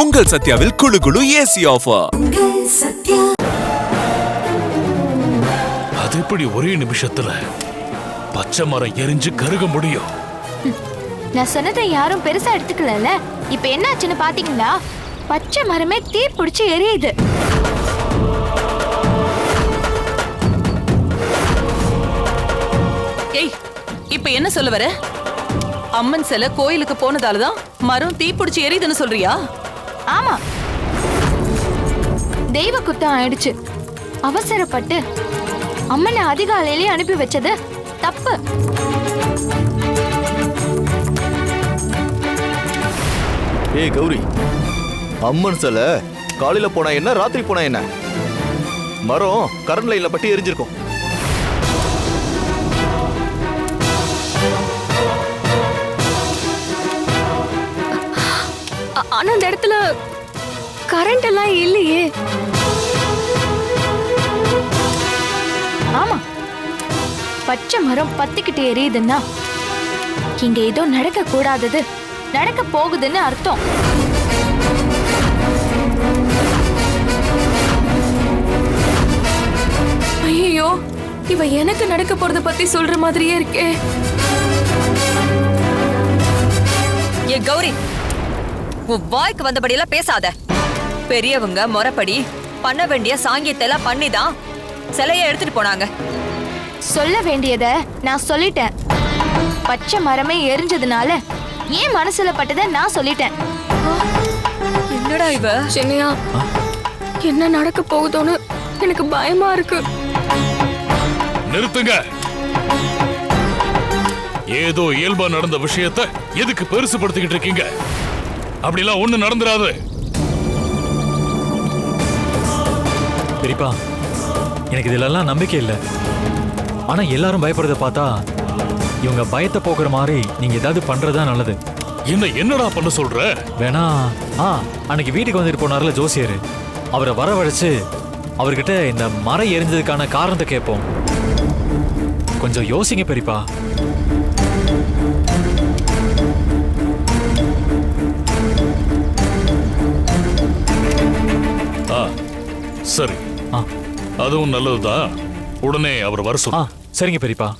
உங்கள் சத்யாவில் குழு குழு ஏசி ஆஃபர். அது எப்படி ஒரே நிமிஷத்துல பச்சை மரம் எரிஞ்சு கருக முடியும். நான் சொன்னதை யாரும் பெருசா எடுத்துக்கலல இப்ப என்னாச்சுன்னு பாத்தீங்களா பச்சை மரமே தீ பிடிச்சு எரியுது. ஏய் இப்ப என்ன சொல்ல வர? அம்மன் சிலை கோயிலுக்கு போனதால தான் மரம் தீப்பிடிச்சு எரியுதுன்னு சொல்றியா? ஆமா. தெய்வ குத்தம் ஆயிடுச்சு. அவசரப்பட்டு அம்மனை அதிகாலையிலேயே அனுப்பி வச்சது தப்பு. ஏ கௌரி. அம்மன் சிலை காலையில போனா என்ன ராத்திரி போனா என்ன? மரம் கரண்ட் லைன்ல பட்டி எரிஞ்சிருக்கும். ஆனா அந்த இடத்துல கரண்ட் எல்லாம் இல்லையே. ஆமா. பச்சை மரம் பத்திக்கிட்டு எரியுதுன்னா இங்க ஏதோ நடக்க கூடாதது. நடக்க போகுதுன்னு அர்த்தம். ஐயோ இவ எனக்கு நடக்க போறத பத்தி சொல்ற மாதிரியே இருக்கே. ஏ கௌரி உன் வாய்க்கு வந்தபடியெல்லாம் பேசாத. பெரியவங்க முறைப்படி பண்ண வேண்டிய சாங்கியத்தை எல்லாம் பண்ணி தான் சிலைய எடுத்துட்டு போனாங்க. சொல்ல வேண்டியத நான் சொல்லிட்டேன். பச்சை மரமே எரிஞ்சதுனால ஏன் மனசுல பட்டதை நான் சொல்லிட்டேன். என்னடா இவ? சென்னையா? என்ன நடக்க போகுதோன்னு எனக்கு பயமா இருக்கு. நிறுத்துங்க. ஏதோ இயல்பா நடந்த விஷயத்தை எதுக்கு பெருசுபடுத்திக்கிட்டு இருக்கீங்க? அப்படிலாம் ஒண்ணு நடந்துராது. பெரியப்பா எனக்கு இதுலலாம் நம்பிக்கை இல்லை. ஆனா எல்லாரும் பயப்படுறத பார்த்தா இவங்க பயத்தை போக்குற மாதிரி நீங்க ஏதாவது பண்றதா நல்லது. என்ன என்னடா பண்ண சொல்ற? வேணா ஆ அன்னைக்கு வீட்டுக்கு வந்துட்டு போனார்ல ஜோசியர். அவரை வரவழைச்சு அவர்கிட்ட இந்த மரம் எரிஞ்சதுக்கான காரணத்தை கேட்போம். கொஞ்சம் யோசிங்க பெரியப்பா. சரி. ஆ. அதுவும் நல்லதுதான் உடனே அவர் வர சொல்லு. சரிங்க பெரியப்பா.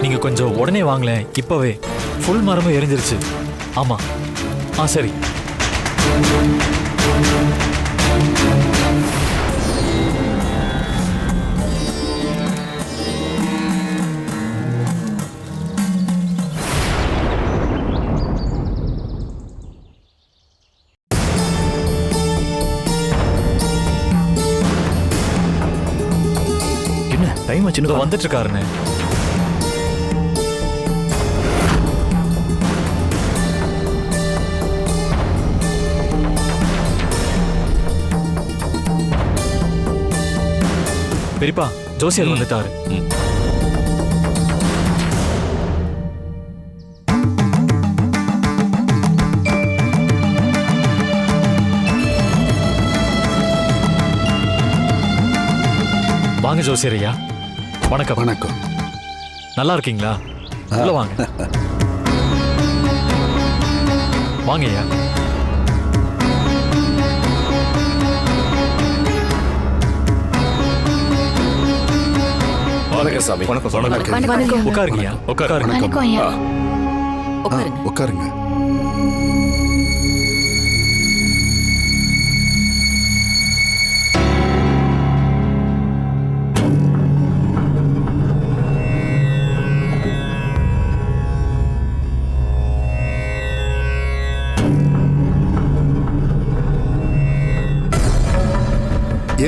நீங்க கொஞ்சம் உடனே வாங்களேன் இப்பவே. ஃபுல் மரமும் எரிஞ்சிருச்சு. ஆமா. ஆ சரி. இதோ வந்துட்டு இருக்காருன்னு பெரியப்பா ஜோசியர் வந்துட்டாரு. வாங்க ஜோசியர் ஐயா. வணக்கம். வணக்கம். நல்லா இருக்கீங்களா? உள்ள வாங்க. வாங்க ஐயா. வணக்கம் சாமி. வணக்கம். வணக்கம். வணக்கம். உட்காருங்க. வணக்கம். ஐயா உட்காருங்க.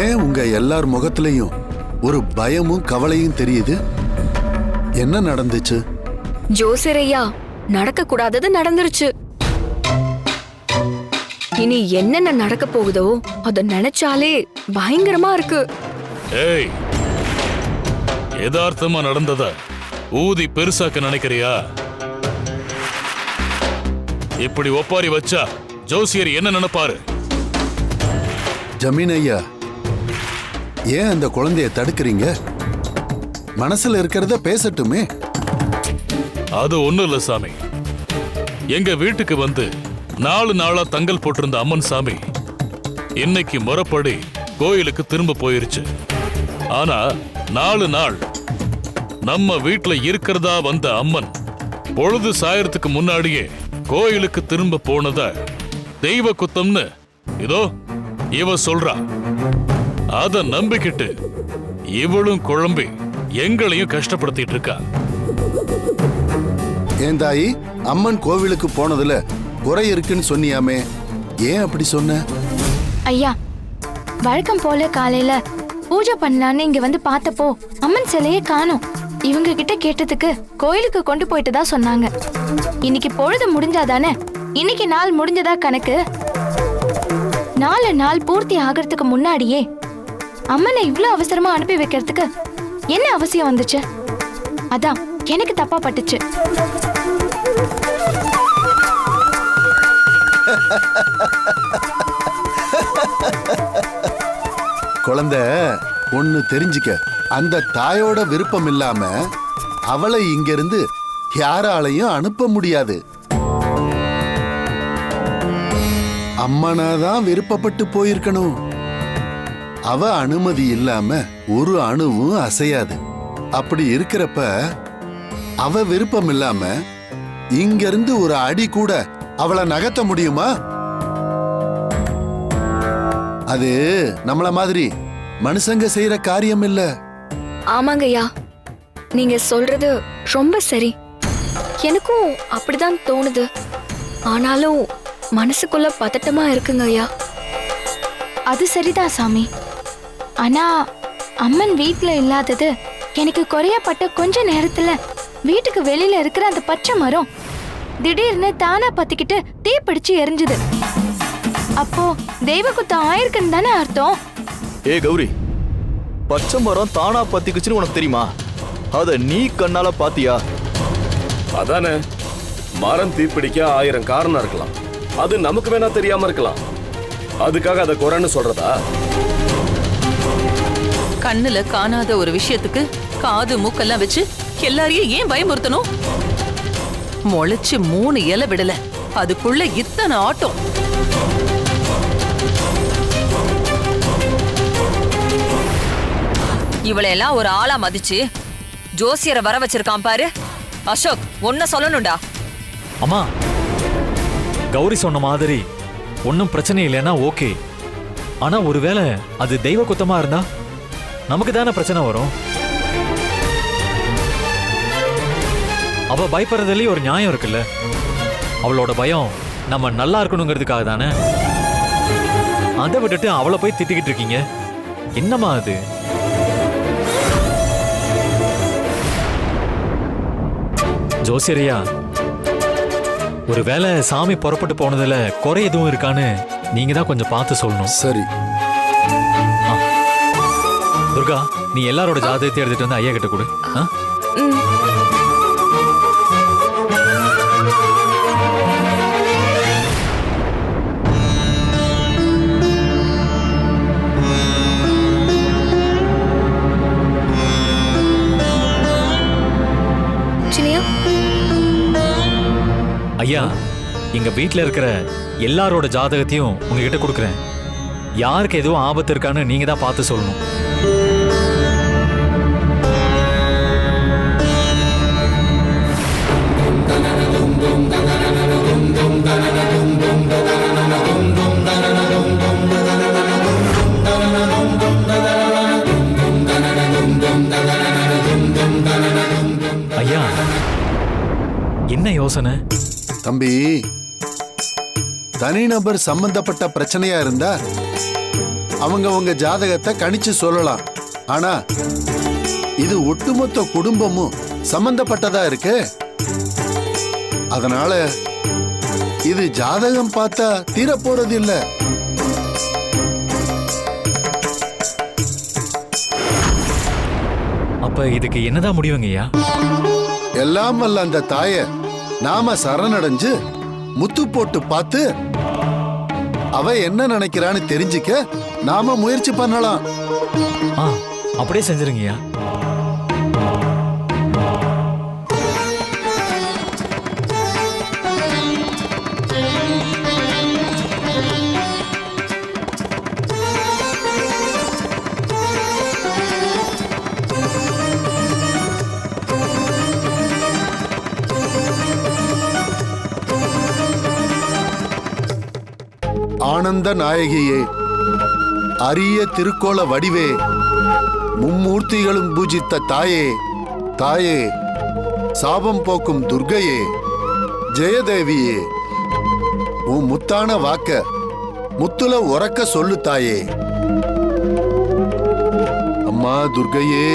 ஏன் உங்க எல்லார் முகத்திலையும் ஒரு பயமும் கவலையும் தெரியுது? என்ன நடந்துச்சு? ஜோசியரையா நடக்க கூடாதது நடந்துருச்சு. இனி என்னென்ன நடக்க போகுதோ அத நினைச்சாலே பயங்கரமா இருக்கு. ஏய் யதார்த்தமா நடந்தத ஊதி பெருசாக்க நினைக்கிறியா? இப்படி ஒப்பாரி வச்சா ஜோசியர் என்ன நினைப்பாரு? ஜமீன் ஐயா ஏன் அந்த குழந்தைய தடுக்கிறீங்க? மனசுல இருக்கிறத பேசட்டுமே. அது ஒண்ணும் இல்ல சாமி. எங்க வீட்டுக்கு வந்து நாலு நாளா தங்கல் போட்டிருந்த அம்மன் சாமி இன்னைக்கு முறப்படி கோயிலுக்கு திரும்ப போயிருச்சு. ஆனா நாலு நாள் நம்ம வீட்டுல இருக்கிறதா வந்த அம்மன் பொழுது சாயறதுக்கு முன்னாடியே கோயிலுக்கு திரும்ப போனத தெய்வ குத்தம்னு இதோ இவ சொல்றா. அத நம்பிக்கிட்டு இவளும் குழம்பி எங்களையும் கஷ்டப்படுத்திட்டு இருக்கா. ஏன் தாயி? அம்மன் கோவிலுக்கு போனதுல குறை இருக்குன்னு சொன்னியாமே. ஏன் அப்படி சொன்ன? ஐயா வழக்கம் போல காலையில பூஜை பண்ணலான்னு இங்க வந்து பார்த்தப்போ அம்மன் சிலையே காணோம். இவங்க கிட்ட கேட்டதுக்கு கோயிலுக்கு கொண்டு போயிட்டு தான் சொன்னாங்க. இன்னைக்கு பொழுது முடிஞ்சாதானே? இன்னைக்கு நாள் முடிஞ்சதா கணக்கு? நாலு நாள் பூர்த்தி ஆகிறதுக்கு முன்னாடியே அம்மனை இவ்ளோ அவசரமா அனுப்பி வைக்கிறதுக்கு என்ன அவசியம் வந்துச்சு? அதான் எனக்கு தப்பா பட்டுச்சு. குழந்தை ஒன்னு தெரிஞ்சுக்க. அந்த தாயோட விருப்பம் இல்லாம அவளை இங்கிருந்து யாராலையும் அனுப்ப முடியாது. அம்மனாதான் விருப்பப்பட்டு போயிருக்கணும். அவ அனுமதி இல்லாம ஒரு அணுவும் அசையாது. அப்படி இருக்கிறப்ப அவ விருப்பம் இல்லாம இங்கிருந்து ஒரு அடி கூட அவளை நகர்த்த முடியுமா? அது நம்மள மாதிரி மனுஷங்க செய்யற காரியம் இல்ல. ஆமாங்கய்யா. நீங்க சொல்றது ரொம்ப சரி. எனக்கும் அப்படிதான் தோணுது. ஆனாலும் மனசுக்குள்ள பதட்டமா இருக்குங்க ஐயா அது சரிதான் சாமி. ஆனா அம்மன் வீட்ல இல்லாதது எனக்கு குறையப்பட்ட கொஞ்ச நேரத்துல வீட்டுக்கு வெளியில இருக்கிற அந்த பச்சை மரம் திடீர்னு தானா பத்திக்கிட்டு தீ பிடிச்சு எரிஞ்சுது. அப்போ தெய்வ குத்தம் ஆயிருக்குன்னு தானே அர்த்தம்? ஏ கௌரி பச்சை மரம் தானா பத்திக்குச்சுன்னு உனக்கு தெரியுமா? அத நீ கண்ணால பாத்தியா? அதானே மரம் தீப்பிடிக்க ஆயிரம் காரணம் இருக்கலாம். அது நமக்கு வேணா தெரியாம இருக்கலாம். அதுக்காக அதை குறைன்னு சொல்றதா? கண்ணுல காணாத ஒரு விஷயத்துக்கு காது மூக்கெல்லாம் வச்சு எல்லாரையும் ஏன் பயமுறுத்தணும்? முளைச்சு மூணு இலை விடல. அதுக்குள்ள இத்தனை ஆட்டம் இவளையெல்லாம் ஒரு ஆளா மதிச்சு ஜோசியரை வர வச்சிருக்கான் பாரு. அசோக் ஒன்ன சொல்லணும்டா. அம்மா கௌரி சொன்ன மாதிரி ஒன்றும் பிரச்சனை இல்லைன்னா ஓகே. ஆனா ஒருவேளை அது தெய்வ குத்தமா இருந்தா? நமக்கு தானே பிரச்சனை வரும்? அவ பயப்படுறதுலயே ஒரு நியாயம் இருக்குல்ல? அவளோட பயம் நம்ம நல்லா இருக்கணுங்கிறதுக்காக தானே? அதை விட்டுட்டு அவளை போய் திட்டிக்கிட்டு இருக்கீங்க. என்னம்மா அது? ஜோசியரியா ஒருவேளை சாமி புறப்பட்டு போனதுல குறை எதுவும் இருக்கான்னு நீங்க தான் கொஞ்சம் பார்த்து சொல்லணும். சரி. துர்கா நீ எல்லாரோட ஜாதகத்தை எடுத்துட்டு வந்து ஐயா கிட்ட கொடு. ஐயா எங்க வீட்ல இருக்கிற எல்லாரோட ஜாதகத்தையும் உங்ககிட்ட கொடுக்குறேன். யாருக்கு எதுவும் ஆபத்து இருக்கான்னு நீங்க தான் பார்த்து சொல்லணும். தனிநபர் சம்பந்தப்பட்ட பிரச்சனையா இருந்தா அவங்க உங்க ஜாதகத்தை கணிச்சு சொல்லலாம். ஆனா இது ஒட்டுமொத்த குடும்பமும் சம்பந்தப்பட்டதா இருக்கு? அதனால இது ஜாதகம் பார்த்தா தீர போறது இல்ல அப்ப இதுக்கு என்னதான் முடிவுங்க ஐயா? எல்லாம் வல்ல அந்த தாய நாம சரணடைஞ்சு முத்து போட்டு பார்த்து அவ என்ன நினைக்கிறான்னு தெரிஞ்சுக்க நாம முயற்சி பண்ணலாம். ஆ அப்படியே செஞ்சிருங்கய்யா. ஆனந்த நாயகியே அரிய திருக்கோல வடிவே மும்மூர்த்திகளும் பூஜித்த தாயே தாயே சாபம் போக்கும் துர்கையே ஜெயதேவியே உன் முத்தான வாக்க முத்துல உறக்க சொல்லு தாயே. அம்மா துர்கையே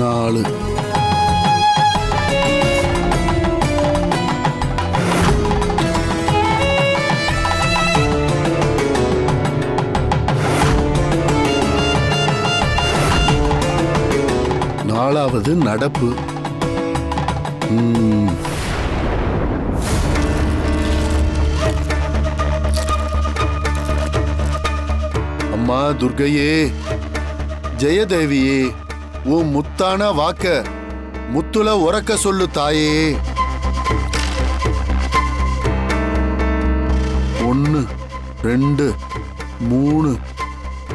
நாலு. நாலாவது நடப்பு. அம்மா துர்கையே ஜெயதேவியே. உன் முத்தான வாக்க முத்துல உறக்க சொல்லு தாயே. ஒன்னு ரெண்டு மூணு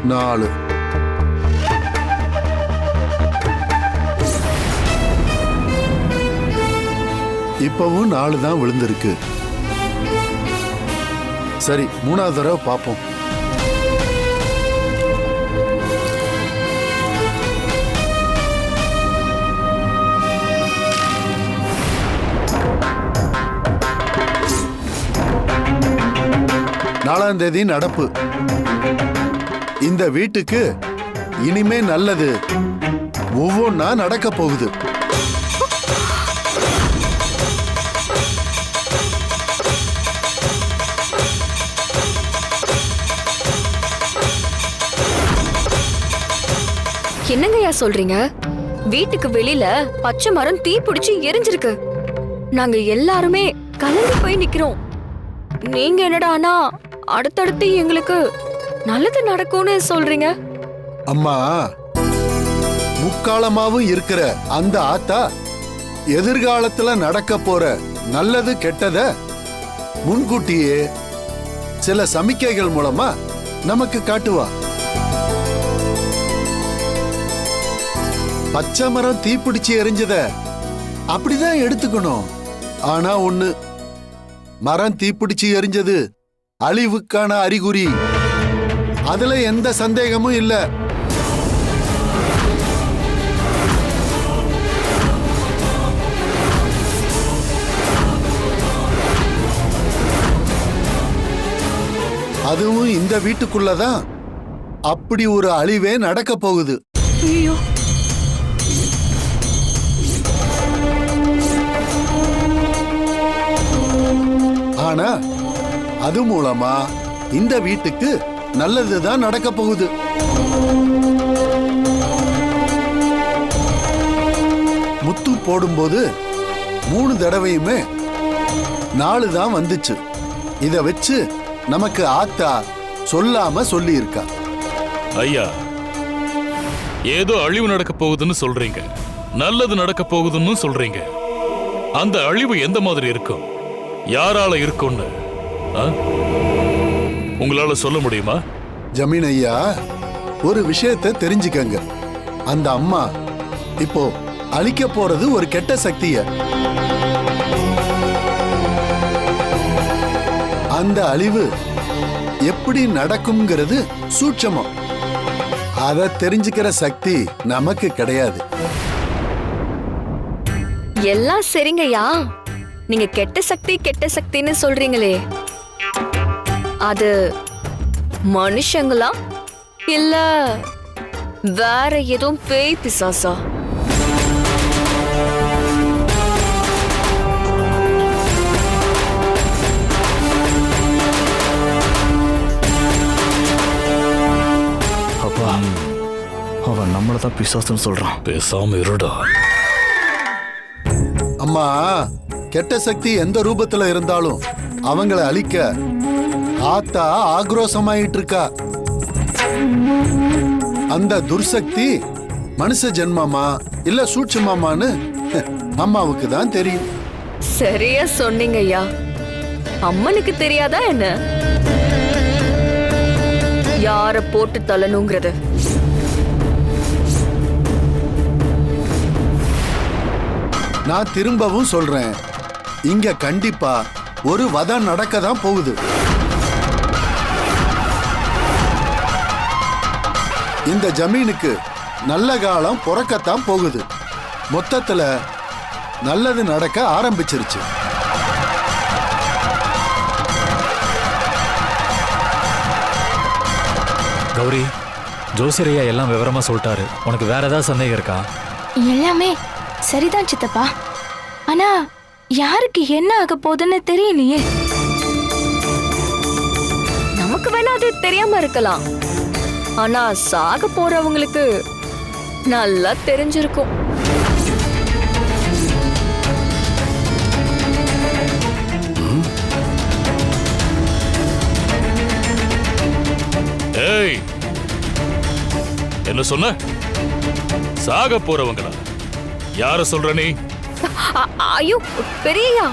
நாலு. இப்பவும் நாலு தான் விழுந்திருக்கு. சரி மூணாவது தடவை பார்ப்போம் நாலாம் தேதி நடப்பு. இந்த வீட்டுக்கு இனிமே நல்லது. ஒவ்வொன்னா நடக்க போகுது. என்னங்கய்யா சொல்றீங்க? வீட்டுக்கு வெளியில பச்சை மரம் தீ பிடிச்சு எரிஞ்சிருக்கு. நாங்க எல்லாருமே கலந்து போய் நிக்கிறோம். நீங்க என்னடானா அடுத்தடுத்து எங்களுக்கு நல்லது நடக்கும்னு சொல்றீங்க? அம்மா முக்காலமாவும் இருக்கிற அந்த ஆத்தா எதிர்காலத்துல நடக்க போற நல்லது கெட்டத முன்கூட்டியே சில சமிக்கைகள் மூலமா நமக்கு காட்டுவா. பச்சை மரம் தீப்பிடிச்சு எரிஞ்சத அப்படிதான் எடுத்துக்கணும். ஆனா ஒண்ணு மரம் தீப்பிடிச்சு எரிஞ்சது அழிவுக்கான அறிகுறி. அதுல எந்த சந்தேகமும் இல்ல. அதுவும் இந்த வீட்டுக்குள்ளதான். அப்படி ஒரு அழிவே நடக்க போகுது. ஐயோ. ஆனா அது மூலமா இந்த வீட்டுக்கு நல்லதுதான் நடக்க போகுது. முத்து போடும்போது மூணு தடவையுமே நாலு தான் வந்துச்சு. இத வச்சு நமக்கு ஆத்தா சொல்லாம சொல்லி இருக்கா ஐயா ஏதோ அழிவு நடக்க போகுதுன்னு சொல்றீங்க. நல்லது நடக்க போகுதுன்னு சொல்றீங்க. அந்த அழிவு எந்த மாதிரி இருக்கும்? யாரால இருக்கும்னு? உங்களால சொல்ல முடியுமா? ஜமீன் ஐயா ஒரு விஷயத்தை தெரிஞ்சுக்கங்க. அந்த அம்மா இப்போ அழிக்க போறது ஒரு கெட்ட சக்திய. அந்த அழிவு எப்படி நடக்கும்ங்கிறது சூட்சமம். அத தெரிஞ்சுக்கிற சக்தி நமக்கு கிடையாது. எல்லாம் சரிங்கய்யா. நீங்க கெட்ட சக்தி கெட்ட சக்தின்னு சொல்றீங்களே. அது மனுஷங்களா? இல்ல வேற எதுவும் பேய் பிசாசா? அப்பா அவன் நம்மளை தான் பிசாசுன்னு சொல்றான். பேசாம இருடா. அம்மா கெட்ட சக்தி எந்த ரூபத்துல இருந்தாலும் அவங்களை அழிக்க ஆத்தா ஆக்ரோஷமாயிட்டு இருக்கா அந்த துர்சக்தி மனுஷ ஜென்மமா இல்ல சூட்சுமமான்னு அம்மாவுக்கு தான் தெரியும். சரியா சொன்னீங்க ஐயா. அம்மனுக்கு தெரியாதா என்ன? யார போட்டு தள்ளணுங்கிறது? நான் திரும்பவும் சொல்றேன். இங்க கண்டிப்பா ஒரு வதம் நடக்க தான் போகுது. இந்த ஜமீனுக்கு நல்ல காலம் பிறக்கத்தான் போகுது. மொத்தத்துல நல்லது நடக்க ஆரம்பிச்சிருச்சு. கௌரி ஜோசியரையா எல்லாம் விவரமா சொல்லிட்டாரு. உனக்கு வேற ஏதாவது சந்தேகம் இருக்கா? எல்லாமே சரிதான் சித்தப்பா. ஆனா யாருக்கு என்ன ஆக போகுதுன்னு தெரியலையே. நமக்கு வேணா அது தெரியாம இருக்கலாம். ஆனா சாக போறவங்களுக்கு நல்லா தெரிஞ்சிருக்கும். ஏய் என்ன சொன்ன? சாக போறவங்களா? யார சொல்ற நீ? ஐயோ பெரியயா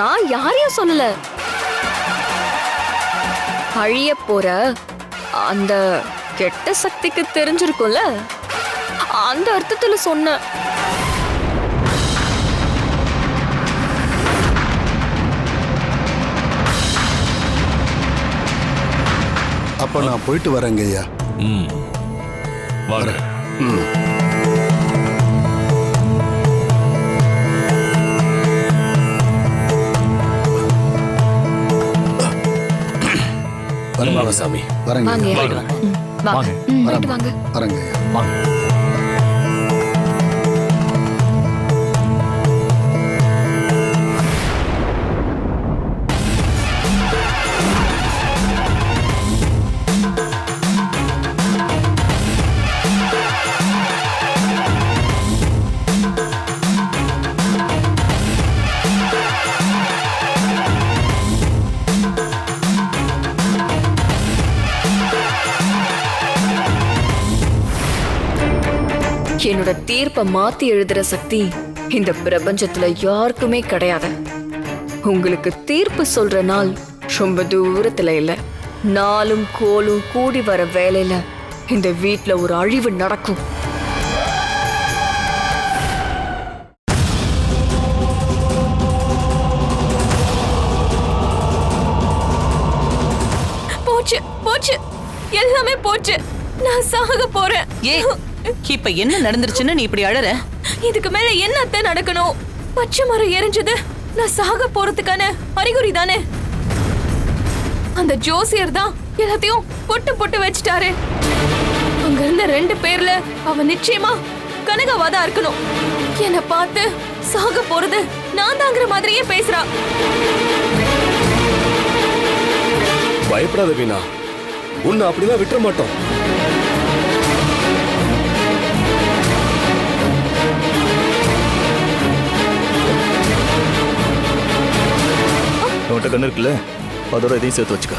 நான் யாரையும் சொல்லல. அழிய போற அந்த கெட்ட சக்திக்கு தெரிஞ்சிருக்கும்ல? அந்த அர்த்தத்துல சொன்னேன் அப்ப நான் போயிட்டு வரேங்க ஐயா. ம். வாங்க. வாங்க சாமி. வரேங்க வாங்க. வாங்க. வாங்க. போயிட்டு வாங்க வரேங்க. வாங்க. என்னோட தீர்ப்பை மாத்தி எழுதுற சக்தி இந்த பிரபஞ்சத்துல யாருக்குமே கிடையாது. உங்களுக்கு தீர்ப்பு சொல்ற நாள் ரொம்ப தூரத்துல இல்ல. நாளும் கோலும் கூடி வர வேலையில இந்த வீட்ல ஒரு அழிவு நடக்கும். போச்சு போச்சு. எல்லாமே போச்சு. நான் சாக போறேன். ஏ இப்ப என்ன நடந்துருச்சுன்னு நீ இப்படி அழற? இதுக்கு மேல என்னத்த நடக்கணும்? பச்சை மரம் எரிஞ்சது. நான் சாக போறதுக்கான அறிகுறி தானே அந்த ஜோசியர் தான் எல்லாத்தையும் பொட்டு பொட்டு வச்சுட்டாரு. அங்க இருந்த ரெண்டு பேர்ல அவன் நிச்சயமா கனகவாதா இருக்கணும். என்ன பார்த்து சாக போறது நான் தாங்கிற மாதிரியே பேசுறா. பயப்படாத வீணா. உன்னை அப்படிலாம் விட்டுற மாட்டோம். உன்கிட்ட கண்ணு இருக்குல்ல? அதோட இதையும் சேர்த்து வச்சுக்க.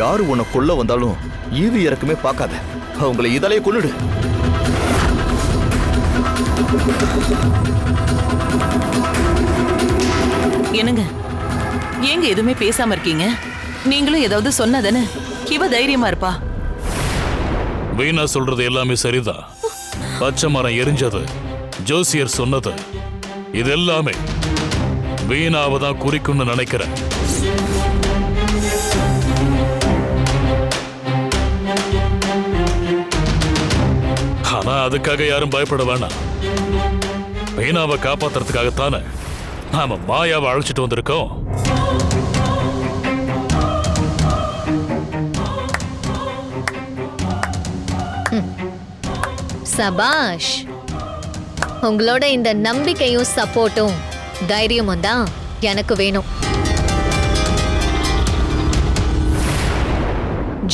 யாரு உன்னை கொல்ல வந்தாலும் ஈவு இறக்குமே பார்க்காத. அவங்கள இதாலே கொன்னுடு என்னங்க? ஏங்க எதுவுமே பேசாம இருக்கீங்க? நீங்களும் ஏதாவது சொன்னதானே இவ தைரியமா இருப்பா. வீணா சொல்றது எல்லாமே சரிதான். பச்சை மரம் எரிஞ்சது. ஜோசியர் சொன்னது. இது எல்லாமே வீணாவை தான் குறிக்கும்னு நினைக்கிறேன் ஆனா அதுக்காக யாரும் பயப்பட வேணாம். வீணாவை காப்பாத்துறதுக்காகத்தானே நாம மாயாவை அழைச்சிட்டு வந்திருக்கோம். சபாஷ் உங்களோட இந்த நம்பிக்கையும் சப்போர்ட்டும் தைரியமும் தான் எனக்கு வேணும்.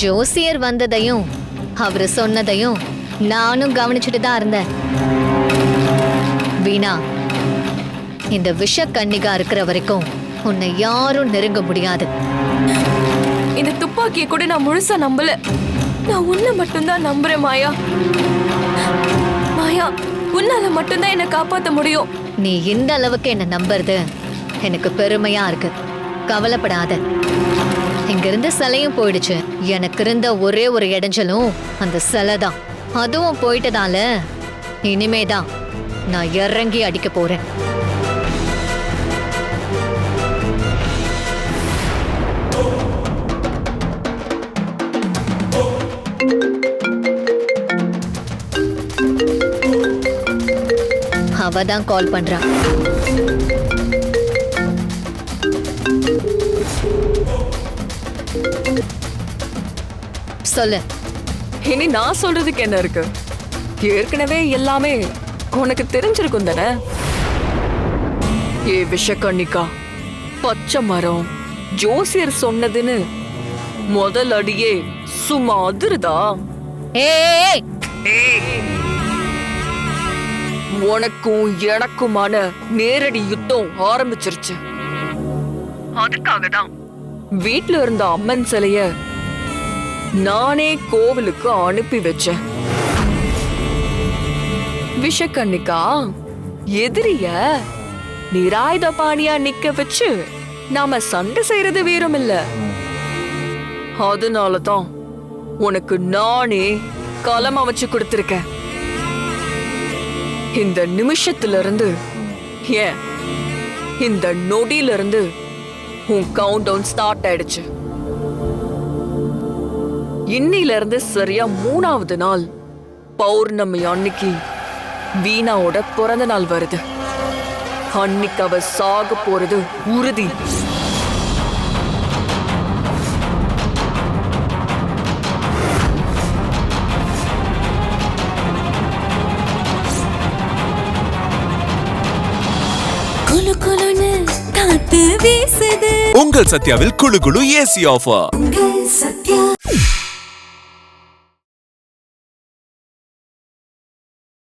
ஜோசியர் வந்ததையும் அவரு சொன்னதையும் நானும் கவனிச்சுட்டு தான் இருந்தேன். வீணா இந்த விஷ கன்னிகா இருக்கிற வரைக்கும் உன்னை யாரும் நெருங்க முடியாது. இந்த துப்பாக்கியை கூட நான் முழுசா நம்பல. நான் உன்னை மட்டும்தான் நம்புறேன் மாயா மாயா. உன்னால மட்டும்தான் என்னை காப்பாத்த முடியும். நீ இந்த அளவுக்கு என்ன நம்புறது எனக்கு பெருமையா இருக்கு. கவலைப்படாத. இங்கிருந்து சிலையும் போயிடுச்சு. எனக்கு இருந்த ஒரே ஒரு இடைஞ்சலும் அந்த சிலை தான். அதுவும் போயிட்டதால இனிமேதான் நான் இறங்கி அடிக்க போறேன். அவ தான் கால் பண்றா. சொல்லு. இனி நான் சொல்றதுக்கு என்ன இருக்கு? ஏற்கனவே எல்லாமே உனக்கு தெரிஞ்சிருக்கும் தானே? ஏ விஷக்கண்ணிக்கா பச்சை மரம் ஜோசியர் சொன்னதுன்னு முதல் அடியே சும்மா அதிருதா? ஏய் உனக்கும் எனக்குமான நேரடி யுத்தம் ஆரம்பிச்சிருச்சு. அதுக்காக தான் வீட்ல இருந்த அம்மன் சிலைய நானே கோவிலுக்கு அனுப்பி வச்சேன். விஷக்கண்ணிக்கா எதிரிய நிராயுத பாணியா நிக்க வச்சு நாம சண்டை செய்யறது வீரம் இல்ல அதனால தான் உனக்கு நானே களம் அமைச்சு கொடுத்திருக்கேன். இந்த நிமிஷத்துல இருந்து ஏன் இந்த நொடியில இருந்து உன் கவுண்ட் டவுன் ஸ்டார்ட் ஆயிடுச்சு. இன்னில இருந்து சரியா மூணாவது நாள் பௌர்ணமி அன்னைக்கு வீணாவோட பிறந்த நாள் வருது. அன்னைக்கு அவ சாக போறது உறுதி. வீசுது. உங்கள் சத்யாவில் குழு குழு ஏசி ஆஃபர்.